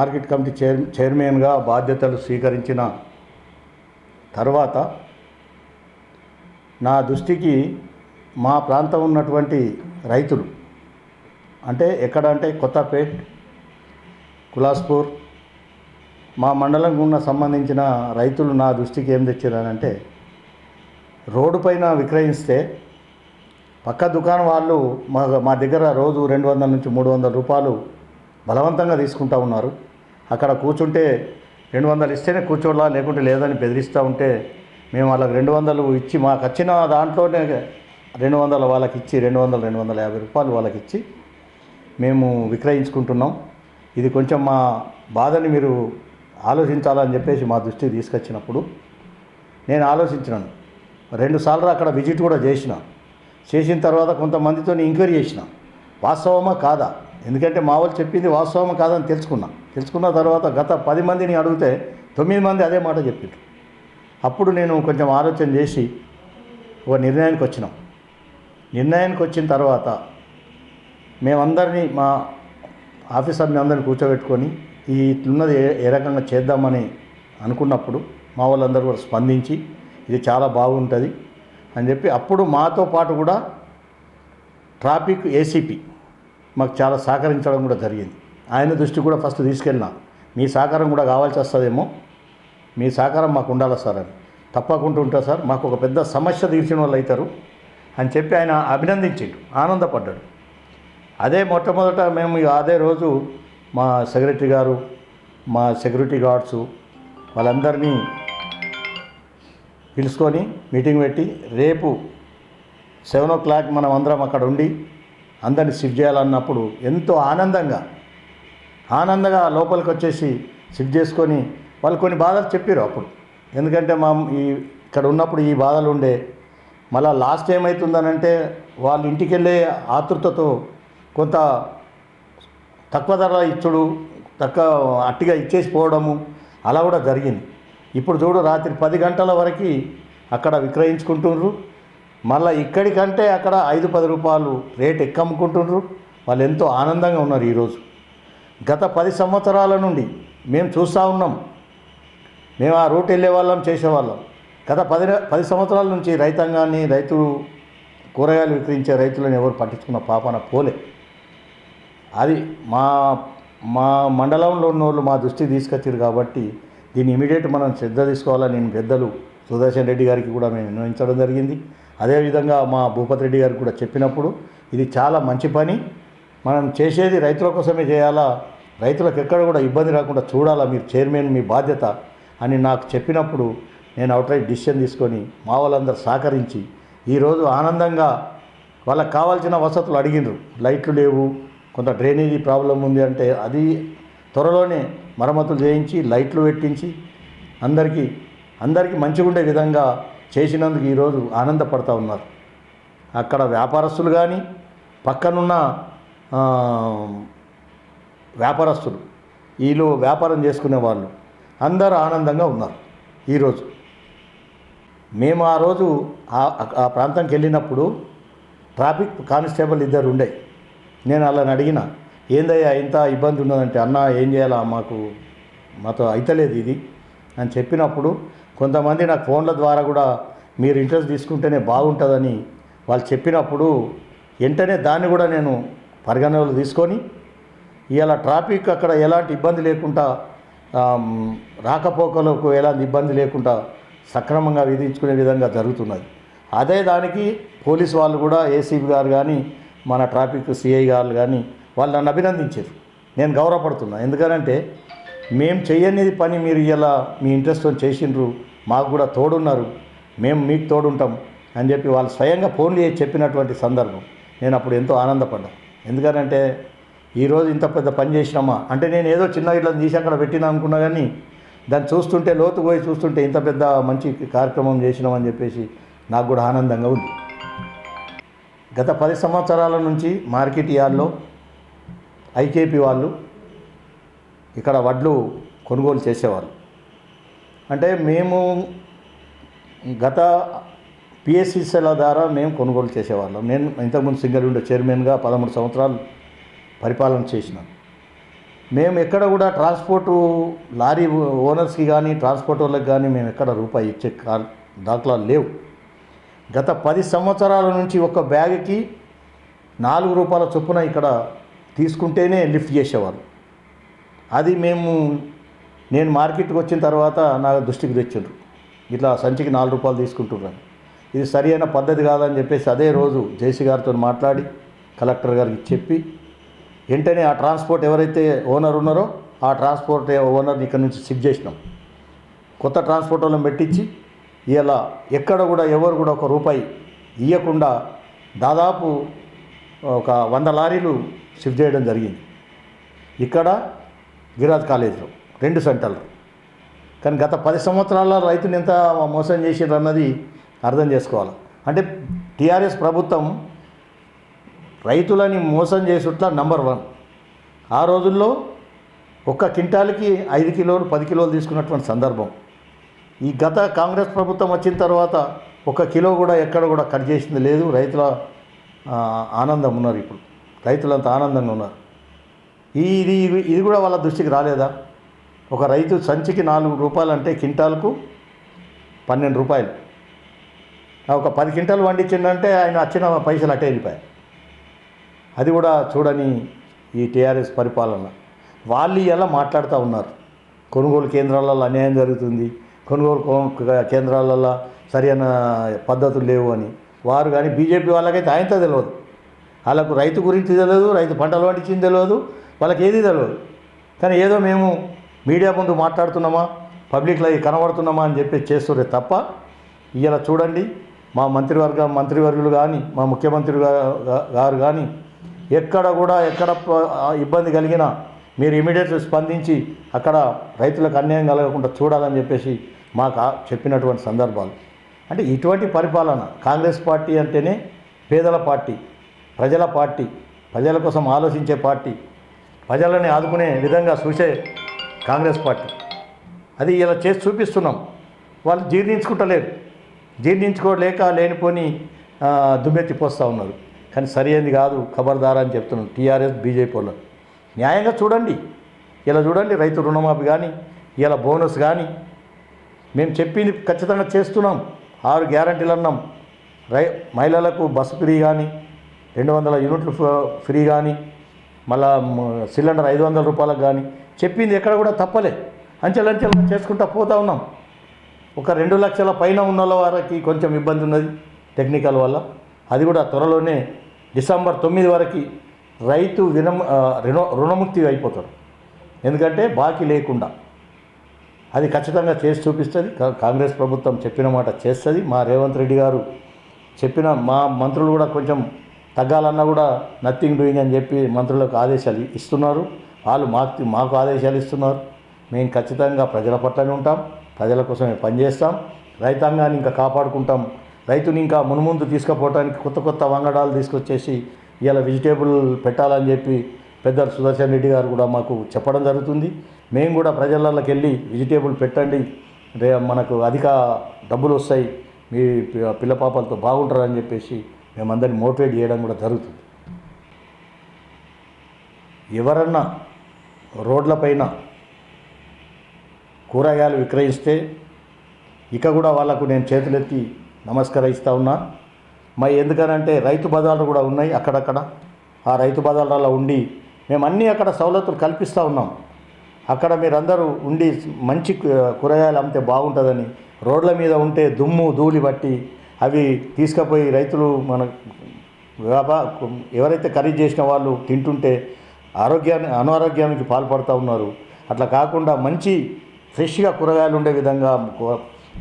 Market committee chair చైర్మన్గా బాధ్యతలు స్వీకరించిన తర్వాత నా దృష్టికి మా ప్రాంతం ఉన్నటువంటి రైతులు అంటే ఎక్కడ అంటే కొత్తపేట్ కులాస్పూర్ మా మండలం ఉన్న సంబంధించిన రైతులు నా దృష్టికి ఏం తెచ్చారనంటే రోడ్డు పైన విక్రయిస్తే పక్క దుకాణం వాళ్ళు మా మా దగ్గర రోజు రెండు వందల నుంచి మూడు వందల రూపాయలు బలవంతంగా తీసుకుంటా ఉన్నారు. అక్కడ కూర్చుంటే రెండు వందలు ఇస్తేనే కూర్చోలా లేకుంటే లేదని బెదిరిస్తూ ఉంటే మేము వాళ్ళకి రెండు వందలు ఇచ్చి మాకు వచ్చిన దాంట్లోనే రెండు వందల వాళ్ళకి ఇచ్చి రెండు వందలు రెండు వందల యాభై రూపాయలు వాళ్ళకి ఇచ్చి మేము విక్రయించుకుంటున్నాం. ఇది కొంచెం మా బాధని మీరు ఆలోచించాలని చెప్పేసి మా దృష్టికి తీసుకొచ్చినప్పుడు నేను ఆలోచించినాను. రెండు సార్లు అక్కడ విజిట్ కూడా చేసిన. చేసిన తర్వాత కొంతమందితో ఎంక్వైరీ చేసిన. వాస్తవమా కాదా? ఎందుకంటే మా వాళ్ళు చెప్పింది వాస్తవం కాదని తెలుసుకున్నా. తెలుసుకున్న తర్వాత గత పది మందిని అడిగితే తొమ్మిది మంది అదే మాట చెప్పారు అప్పుడు నేను కొంచెం ఆలోచన చేసి ఒక నిర్ణయానికి వచ్చినాం. నిర్ణయానికి వచ్చిన తర్వాత మేమందరినీ మా ఆఫీసర్ని అందరిని కూర్చోబెట్టుకొని ఈ ఇట్లున్నది ఏ ఏ రకంగా చేద్దామని అనుకున్నప్పుడు మా వాళ్ళందరూ కూడా స్పందించి ఇది చాలా బాగుంటుంది అని చెప్పి అప్పుడు మాతో పాటు కూడా ట్రాఫిక్ ఏసీపీ మాకు చాలా సహకరించడం కూడా జరిగింది. ఆయన దృష్టి కూడా ఫస్ట్ తీసుకెళ్ళినా. మీ సహకారం కూడా కావాల్సి వస్తుందేమో. మీ సహకారం మాకు ఉండాలి సార్ అని. తప్పకుండా ఉంటా సార్. మాకు ఒక పెద్ద సమస్య తీర్చిన వాళ్ళు అవుతారు అని చెప్పి ఆయన అభినందించిండు. ఆనందపడ్డాడు. అదే మొట్టమొదట మేము అదే రోజు మా సెక్రటరీ గారు మా సెక్యూరిటీ గార్డ్స్ వాళ్ళందరినీ పిలుచుకొని మీటింగ్ పెట్టి రేపు సెవెన్ ఓ క్లాక్ మనం అందరం అక్కడ ఉండి అందరిని షిఫ్ట్ చేయాలన్నప్పుడు ఎంతో ఆనందంగా ఆనందంగా లోపలికి వచ్చేసి షిఫ్ట్ చేసుకొని వాళ్ళు కొన్ని బాధలు చెప్పారు అప్పుడు. ఎందుకంటే మా ఈ ఇక్కడ ఉన్నప్పుడు ఈ బాధలు ఉండే మళ్ళీ లాస్ట్ ఏమవుతుందనంటే వాళ్ళు ఇంటికి వెళ్ళే ఆతృతతో కొంత తక్కువ ధర ఇచ్చుడు తక్కువ అట్టిగా ఇచ్చేసి పోవడము అలా కూడా జరిగింది. ఇప్పుడు చూడు రాత్రి పది గంటల వరకు అక్కడ విక్రయించుకుంటున్నారు మళ్ళీ ఇక్కడికంటే అక్కడ ఐదు పది రూపాయలు రేట్ ఎక్కమ్ముకుంటున్నారు వాళ్ళు ఎంతో ఆనందంగా ఉన్నారు ఈరోజు. గత పది సంవత్సరాల నుండి మేము చూస్తూ ఉన్నాం. మేము ఆ రూట్ వెళ్ళే వాళ్ళం చేసేవాళ్ళం గత పది పది సంవత్సరాల నుంచి రైతాంగాన్ని రైతులు కూరగాయలు విక్రయించే రైతులను ఎవరు పట్టించుకున్న పాపన పోలే. అది మా మా మండలంలో ఉన్న వాళ్ళు మా దృష్టికి తీసుకొచ్చారు కాబట్టి దీన్ని ఇమీడియట్ మనం శ్రద్ధ తీసుకోవాలని నేను పెద్దలు సుదర్శన్ రెడ్డి గారికి కూడా మేము నిర్ణయించడం జరిగింది. అదేవిధంగా మా భూపతి రెడ్డి గారు కూడా చెప్పినప్పుడు ఇది చాలా మంచి పని. మనం చేసేది రైతుల కోసమే చేయాలా? రైతులకు ఎక్కడ కూడా ఇబ్బంది రాకుండా చూడాలా మీరు చైర్మన్ మీ బాధ్యత అని నాకు చెప్పినప్పుడు నేను అవుట్రైట్ డిసిషన్ తీసుకొని మా వాళ్ళందరూ సహకరించి ఈరోజు ఆనందంగా వాళ్ళకి కావాల్సిన వసతులు అడిగినరు. లైట్లు లేవు కొంత డ్రైనేజీ ప్రాబ్లం ఉంది అంటే అది త్వరలోనే మరమ్మతులు చేయించి లైట్లు పెట్టించి అందరికీ అందరికీ మంచిగా ఉండే విధంగా చేసినందుకు ఈరోజు ఆనందపడతా ఉన్నారు. అక్కడ వ్యాపారస్తులు కానీ పక్కనున్న వ్యాపారస్తులు వీళ్ళు వ్యాపారం చేసుకునే వాళ్ళు అందరూ ఆనందంగా ఉన్నారు ఈరోజు మేము ఆ రోజు ఆ- ఆ ప్రాంతానికి వెళ్ళినప్పుడు ట్రాఫిక్ కానిస్టేబుల్ ఇద్దరు ఉండే. నేను వాళ్ళని అడిగిన ఏందయ్యా ఇంత ఇబ్బంది ఉన్నదంటే అన్న ఏం చేయాలా మాకు? మాతో అయితలేదు ఇది. అని చెప్పినప్పుడు కొంతమంది నాకు ఫోన్ల ద్వారా కూడా మీరు ఇంట్రెస్ట్ తీసుకుంటేనే బాగుంటుందని వాళ్ళు చెప్పినప్పుడు వెంటనే దాన్ని కూడా నేను పరిగణనలో తీసుకొని ఇవాళ ట్రాఫిక్ అక్కడ ఎలాంటి ఇబ్బంది లేకుండా రాకపోకలకు ఎలాంటి ఇబ్బంది లేకుండా సక్రమంగా విధించుకునే విధంగా జరుగుతున్నది. అదే దానికి పోలీస్ వాళ్ళు కూడా ఏసీబీ గారు కానీ మన ట్రాఫిక్ సిఐ గారు కానీ వాళ్ళు నన్ను అభినందించారు. నేను గౌరవపడుతున్నా. ఎందుకనంటే మేము చేయనిది పని మీరు ఇలా మీ ఇంట్రెస్ట్తో చేసిండ్రు మాకు కూడా తోడున్నారు మేము మీకు తోడుంటాం అని చెప్పి వాళ్ళు స్వయంగా ఫోన్లు చేసి చెప్పినటువంటి సందర్భం. నేను అప్పుడు ఎంతో ఆనందపడ్డా. ఎందుకనంటే ఈరోజు ఇంత పెద్ద పని చేసినామా? అంటే నేను ఏదో చిన్న ఇట్లా తీసి అక్కడ పెట్టినా అనుకున్నా కానీ దాన్ని చూస్తుంటే లోతు పోయి చూస్తుంటే ఇంత పెద్ద మంచి కార్యక్రమం చేసినామని చెప్పేసి నాకు కూడా ఆనందంగా ఉంది. గత పది సంవత్సరాల నుంచి మార్కెట్ యార్డ్లో ఐకేపీ వాళ్ళు ఇక్కడ వడ్లు కొనుగోలు చేసేవారు. అంటే మేము గత పిఎస్సిల ద్వారా మేము కొనుగోలు చేసేవాళ్ళం. నేను ఇంతకుముందు సింగల్ విండో చైర్మన్గా పదమూడు సంవత్సరాలు పరిపాలన చేసినాను మేము ఎక్కడ కూడా ట్రాన్స్పోర్టు లారీ ఓనర్స్కి కానీ ట్రాన్స్పోర్ట్ వాళ్ళకి కానీ మేము ఎక్కడ రూపాయి ఇచ్చే దాఖలాలు లేవు. గత పది సంవత్సరాల నుంచి ఒక బ్యాగ్కి నాలుగు రూపాయల చొప్పున ఇక్కడ తీసుకుంటేనే లిఫ్ట్ చేసేవారు. అది మేము నేను మార్కెట్కి వచ్చిన తర్వాత నా దృష్టికి తెచ్చిండ్రు. ఇట్లా సంచికి నాలుగు రూపాయలు తీసుకుంటున్నాను ఇది సరి అయిన పద్ధతి కాదని చెప్పేసి అదే రోజు జేసీ గారితో మాట్లాడి కలెక్టర్ గారికి చెప్పి వెంటనే ఆ ట్రాన్స్పోర్ట్ ఎవరైతే ఓనర్ ఉన్నారో ఆ ట్రాన్స్పోర్ట్ ఓనర్ని ఇక్కడ నుంచి షిఫ్ట్ చేసినాం. కొత్త ట్రాన్స్పోర్ట్ వాళ్ళని పెట్టించి ఇలా ఎక్కడ కూడా ఎవరు కూడా ఒక రూపాయి ఇవ్వకుండా దాదాపు ఒక వంద లారీలు షిఫ్ట్ చేయడం జరిగింది. ఇక్కడ గిరాజ్ కాలేజీలో రెండు సెంటర్లు. కానీ గత పది సంవత్సరాల రైతుని ఎంత మోసం చేసిండ్రు అన్నది అర్థం చేసుకోవాలి. అంటే టీఆర్ఎస్ ప్రభుత్వం రైతులని మోసం చేసుట్లా నంబర్ వన్. ఆ రోజుల్లో ఒక్క క్వింటాల్కి ఐదు కిలోలు పది కిలోలు తీసుకున్నటువంటి సందర్భం. ఈ గత కాంగ్రెస్ ప్రభుత్వం వచ్చిన తర్వాత ఒక కిలో కూడా ఎక్కడ కూడా కట్ చేసింది లేదు. రైతుల ఆనందం ఉన్నారు ఇప్పుడు. రైతులంతా ఆనందంగా ఉన్నారు. ఈ ఇది ఇది- కూడా వాళ్ళ దృష్టికి రాలేదా? ఒక రైతు సంచికి నాలుగు రూపాయలు అంటే కింటాల్కు పన్నెండు రూపాయలు. ఒక పది క్వింటాలు వండించిందంటే ఆయన వచ్చిన పైసలు అటే వెళ్ళిపోయాయి. అది కూడా చూడని ఈ టీఆర్ఎస్ పరిపాలన. వాళ్ళు ఎలా మాట్లాడుతూ ఉన్నారు? కొనుగోలు కేంద్రాలలో అన్యాయం జరుగుతుంది. కొనుగోలు కేంద్రాలలో సరైన పద్ధతులు లేవు అని. వారు కానీ బీజేపీ వాళ్ళకైతే ఆయనతో తెలియదు వాళ్ళకు రైతు గురించి తెలియదు రైతు పంటలు పండించింది తెలియదు వాళ్ళకి ఏది తెలియదు కానీ ఏదో మేము మీడియా ముందు మాట్లాడుతున్నామా పబ్లిక్లో అవి కనబడుతున్నామా అని చెప్పి చేస్తుర్రే తప్ప ఇలా చూడండి మా మంత్రివర్గ మంత్రివర్యులు కానీ మా ముఖ్యమంత్రి గారు కానీ ఎక్కడ కూడా ఎక్కడ ఇబ్బంది కలిగినా మీరు ఇమీడియట్ స్పందించి అక్కడ రైతులకు అన్యాయం కలగకుండా చూడాలని చెప్పేసి మాకు చెప్పినటువంటి సందర్భాలు. అంటే ఇటువంటి పరిపాలన కాంగ్రెస్ పార్టీ అంటేనే పేదల పార్టీ ప్రజల పార్టీ ప్రజల కోసం ఆలోచించే పార్టీ ప్రజలని ఆదుకునే విధంగా చూసే కాంగ్రెస్ పార్టీ. అది ఇలా చేసి చూపిస్తున్నాం. వాళ్ళు జీర్ణించుకుంటలేరు. జీర్ణించుకోలేక లేనిపోని దుమ్మెత్తిపోస్తూ ఉన్నారు. కానీ సరైనది కాదు ఖబర్దార్ అని చెప్తున్నాం టీఆర్ఎస్ బీజేపీ వాళ్ళు. న్యాయంగా చూడండి. ఇలా చూడండి రైతు రుణమాఫీ కానీ ఇలా బోనస్ కానీ మేము చెప్పింది ఖచ్చితంగా చేస్తున్నాం. ఆరు గ్యారంటీలు అన్నాం. రై మహిళలకు బస్సు ఫ్రీ కానీ రెండు వందల యూనిట్లు ఫ్రీ కానీ మళ్ళా సిలిండర్ ఐదు వందల రూపాయలకు కానీ చెప్పింది ఎక్కడ కూడా తప్పలే. అంచెలంచెలుగా చేసుకుంటా పోతా ఉన్నాం. ఒక రెండు లక్షల పైన ఉన్న వారికి కొంచెం ఇబ్బంది ఉన్నది టెక్నికల్ వల్ల. అది కూడా త్వరలోనే డిసెంబర్ తొమ్మిది వరకు రైతు వినం రుణ రుణముక్తి అయిపోతాడు ఎందుకంటే బాకీ లేకుండా. అది ఖచ్చితంగా చేసి చూపిస్తుంది. కాంగ్రెస్ ప్రభుత్వం చెప్పిన మాట చేస్తుంది. మా రేవంత్ రెడ్డి గారు చెప్పిన మా మంత్రులు కూడా కొంచెం తగ్గాలన్నా కూడా నథింగ్ డూయింగ్ అని చెప్పి మంత్రులకు ఆదేశాలు ఇస్తున్నారు. వాళ్ళు మాకు మాకు ఆదేశాలు ఇస్తున్నారు. మేము ఖచ్చితంగా ప్రజల పట్లనే ఉంటాం. ప్రజల కోసమే పనిచేస్తాం రైతాంగాన్ని ఇంకా కాపాడుకుంటాం. రైతుని ఇంకా మునుముందు తీసుకుపోవడానికి కొత్త కొత్త వంగడాలు తీసుకొచ్చేసి ఇలా వెజిటేబుల్ పెట్టాలని చెప్పి పెద్ద సుదర్శన్ రెడ్డి గారు కూడా మాకు చెప్పడం జరుగుతుంది. మేము కూడా ప్రజలకి వెళ్ళి వెజిటేబుల్ పెట్టండి. రే మనకు అధిక డబ్బులు వస్తాయి. మీ పిల్ల పాపలతో బాగుంటారని చెప్పేసి మేమందరిని మోటివేట్ చేయడం కూడా జరుగుతుంది. ఎవరన్నా రోడ్లపైన కూరగాయలు విక్రయిస్తే ఇక కూడా వాళ్ళకు నేను చేతులెత్తి నమస్కరిస్తూ ఉన్నా. మరి ఎందుకనంటే రైతు బజార్లు కూడా ఉన్నాయి అక్కడక్కడ. ఆ రైతు బజార్లలో ఉండి మేము అన్నీ అక్కడ సవలతులు కల్పిస్తూ ఉన్నాం. అక్కడ మీరందరూ ఉండి మంచి కూరగాయలు అమ్మితే బాగుంటుందని రోడ్ల మీద ఉంటే దుమ్ము ధూళి బట్టి అవి తీసుకుపోయి రైతులు మన వ్యాపా ఎవరైతే ఖరీదు చేసిన వాళ్ళు తింటుంటే ఆరోగ్యాన్ని అనారోగ్యానికి పాల్పడుతూ ఉన్నారు. అట్లా కాకుండా మంచి ఫ్రెష్గా కూరగాయలు ఉండే విధంగా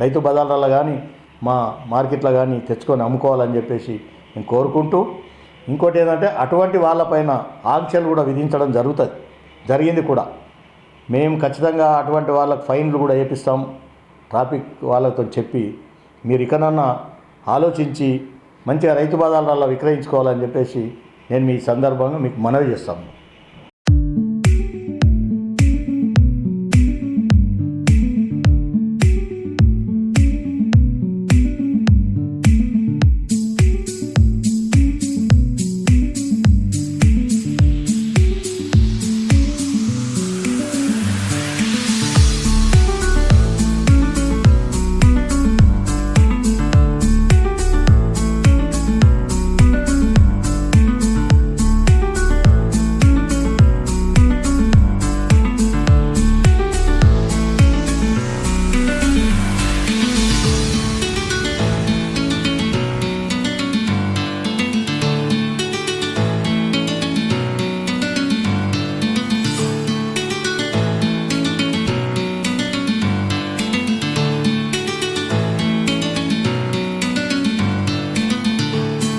రైతు బజార్లలో కానీ మా మార్కెట్లో కానీ తెచ్చుకొని అమ్ముకోవాలని చెప్పేసి నేను కోరుకుంటూ ఇంకోటి ఏంటంటే అటువంటి వాళ్ళపైన ఆంక్షలు కూడా విధించడం జరుగుతుంది. జరిగింది కూడా. మేము ఖచ్చితంగా అటువంటి వాళ్ళకి ఫైన్లు కూడా వేపిస్తాం. ట్రాఫిక్ వాళ్ళతో చెప్పి మీరు ఇకనన్నా ఆలోచించి మంచిగా రైతు బజార్లలో విక్రయించుకోవాలని చెప్పేసి నేను మీ సందర్భంగా మీకు మనవి చేస్తాను.